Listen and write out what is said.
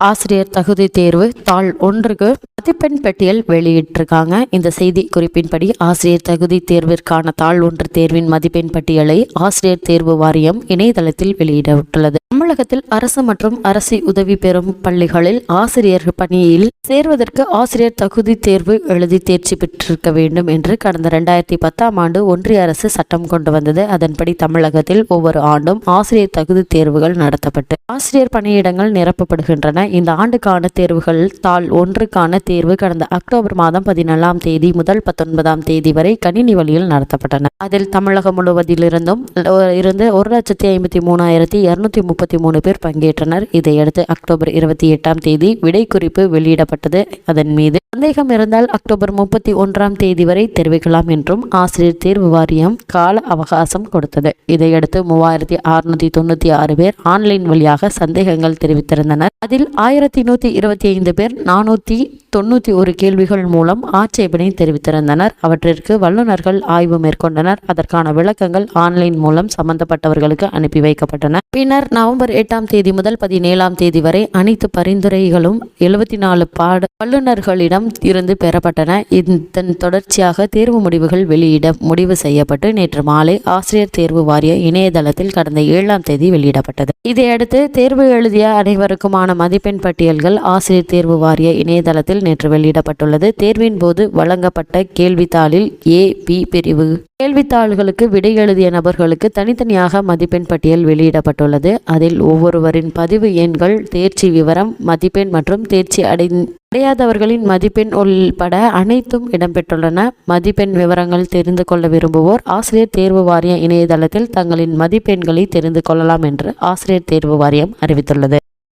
ஆசிரியர் தகுதி தேர்வு தாள் ஒன்றுக்கு மதிப்பெண் பட்டியல் வெளியிட்டிருக்காங்க. இந்த செய்தி குறிப்பின்படி ஆசிரியர் தகுதி தேர்விற்கான தாள் ஒன்று தேர்வின் மதிப்பெண் பட்டியலை ஆசிரியர் தேர்வு வாரியம் இணையதளத்தில் வெளியிடப்பட்டுள்ளது. தமிழகத்தில் அரசு மற்றும் அரசு உதவி பெறும் பள்ளிகளில் ஆசிரியர் பணியில் சேர்வதற்கு ஆசிரியர் தகுதி தேர்வு எழுதி தேர்ச்சி பெற்றிருக்க வேண்டும் என்று கடந்த ரெண்டாயிரத்தி பத்தாம் ஆண்டு ஒன்றிய அரசு சட்டம் கொண்டு வந்தது. அதன்படி தமிழகத்தில் ஒவ்வொரு ஆண்டும் ஆசிரியர் தகுதி தேர்வுகள் நடத்தப்பட்டு ஆசிரியர் பணியிடங்கள் நிரப்பப்படுகின்றன. இந்த ஆண்டுக்கான தேர்வுகள் தாள் ஒன்றுக்கான தேர்வு கடந்த அக்டோபர் மாதம் பதினேழாம் தேதி முதல் பத்தொன்பதாம் தேதி வரை கணினி வழியில் நடத்தப்பட்டன. அதில் தமிழகம் முழுவதிலிருந்தும் இருந்து ஒரு லட்சத்தி ஐம்பத்தி மூணாயிரத்தி இருநூத்தி முப்பத்தி மூணு பேர் பங்கேற்றனர். இதையடுத்து அக்டோபர் இருபத்தி எட்டாம் தேதி விடை குறிப்பு வெளியிடப்பட்டது. அதன் மீது சந்தேகம் இருந்தால் அக்டோபர் முப்பத்தி ஒன்றாம் தேதி வரை தெரிவிக்கலாம் என்றும் ஆசிரியர் தேர்வு வாரியம் கால அவகாசம் கொடுத்தது. இதையடுத்து மூவாயிரத்தி அறுநூத்தி தொண்ணூத்தி ஆறு பேர் ஆன்லைன் வழியாக சந்தேகங்கள் தெரிவித்திருந்தனர். அதில் ஆயிரத்தி நூத்தி இருபத்தி ஐந்து பேர் நானூத்தி தொண்ணூற்றி ஒரு கேள்விகள் மூலம் ஆட்சேபனை தெரிவித்திருந்தனர். அவற்றிற்கு வல்லுநர்கள் ஆய்வு மேற்கொண்டனர். அதற்கான விளக்கங்கள் ஆன்லைன் மூலம் சம்பந்தப்பட்டவர்களுக்கு அனுப்பி வைக்கப்பட்டன. பின்னர் நவம்பர் எட்டாம் தேதி முதல் பதினேழாம் தேதி வரை அனைத்து பரிந்துரைகளும் எழுபத்தி நாலு பாட வல்லுநர்களிடம் இருந்து பெறப்பட்டன. இதன் தொடர்ச்சியாக தேர்வு முடிவுகள் வெளியிட முடிவு செய்யப்பட்டு நேற்று மாலை ஆசிரியர் தேர்வு வாரிய இணையதளத்தில் கடந்த ஏழாம் தேதி வெளியிடப்பட்டது. இதையடுத்து தேர்வு எழுதிய அனைவருக்குமான மதிப்பெண் பட்டியல்கள் ஆசிரியர் தேர்வு வாரிய இணையதளத்தில் நேற்று வெளியிடப்பட்டுள்ளது. தேர்வின் போது வழங்கப்பட்ட கேள்வித்தாளில் ஏ பி பிரிவு. கேள்வித்தாள்களுக்கு விடை எழுதிய நபர்களுக்கு தனித்தனியாக மதிப்பெண் பட்டியல் வெளியிடப்பட்டுள்ளது. அதில் ஒவ்வொருவரின் பதிவு எண்கள் தேர்ச்சி விவரம் மதிப்பெண் மற்றும் தேர்ச்சி அடை அடையாதவர்களின் மதிப்பெண் உள்பட அனைத்தும் இடம்பெற்றுள்ளன. மதிப்பெண் விவரங்கள் தெரிந்து கொள்ள விரும்புவோர் ஆசிரியர் தேர்வு வாரிய இணையதளத்தில் தங்களின் மதிப்பெண்களை தெரிந்து கொள்ளலாம் என்று ஆசிரியர் தேர்வு வாரியம் அறிவித்துள்ளது.